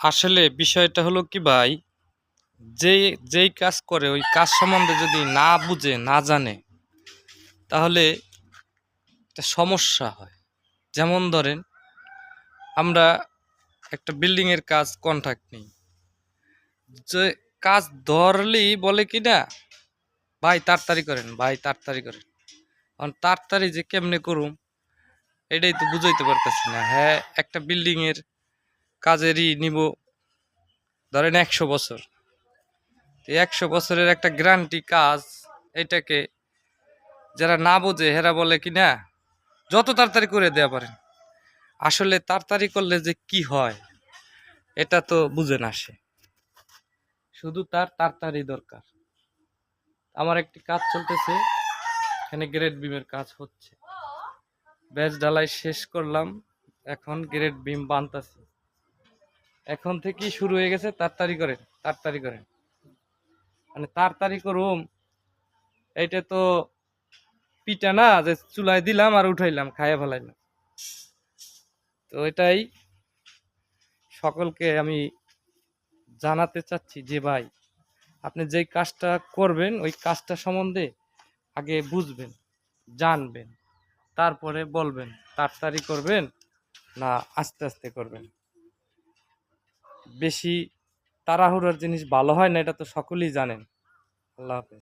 আসলে বিষয়টা হলো কি ভাই, যে, যেই কাজ করে, ওই কাজ সম্বন্ধে যদি না বুঝে, না জানে, তাহলে একটা সমস্যা হয়। যেমন ধরেন, আমরা একটা বিল্ডিংয়ের কাজ কন্ট্রাক্ট নিই। যে কাজ ধরলেই বলে কি না, ভাই, তাড়াতাড়ি করেন, ভাই, তাড়াতাড়ি করেন। কারণ তাড়াতাড়ি যে কেমনে করুম, এটাই তো বুঝাইতে পারতেছি না। হ্যাঁ একটা বিল্ডিং এর কাজেরই নিব ধরেন একশো বছর। তো একশো বছরের একটা গ্যারান্টি কাজ এটাকে যারা না বোঝে, হেরা বলে কি না, যত তাড়াতাড়ি করে দেওয়া পারেন। আসলে তাড়াতাড়ি করলে যে কি হয়, এটা তো বুঝে না সে। শুধু তার তাড়াতাড়ি দরকার। আমার একটি কাজ চলতেছে, এখানে গ্রেড বিমের কাজ হচ্ছে। ব্যাচ ঢালাই শেষ করলাম, এখন গ্রেড বিম বানতাছি। এখন থেকেই শুরু হয়ে গেছে তাড়াতাড়ি করেন তাড়াতাড়ি করেন। মানে তাড়াতাড়ি করুম, এইটা তো পিঠা না, যে চুলায় দিলাম আর উঠাইলাম, খাইয়া ফেলাইলাম। তো এটাই সকলকে আমি জানাতে চাচ্ছি যে ভাই, আপনি যেই কাজটা করবেন, ওই কাজটা সম্বন্ধে আগে বুঝবেন, জানবেন, তারপরে বলবেন, তাড়াতাড়ি করবেন না আস্তে আস্তে করবেন। বেশি তাড়াহুড়োর জিনিস ভালো হয় না এটা তো সকলেই জানেন। আল্লাহ হাফেজ।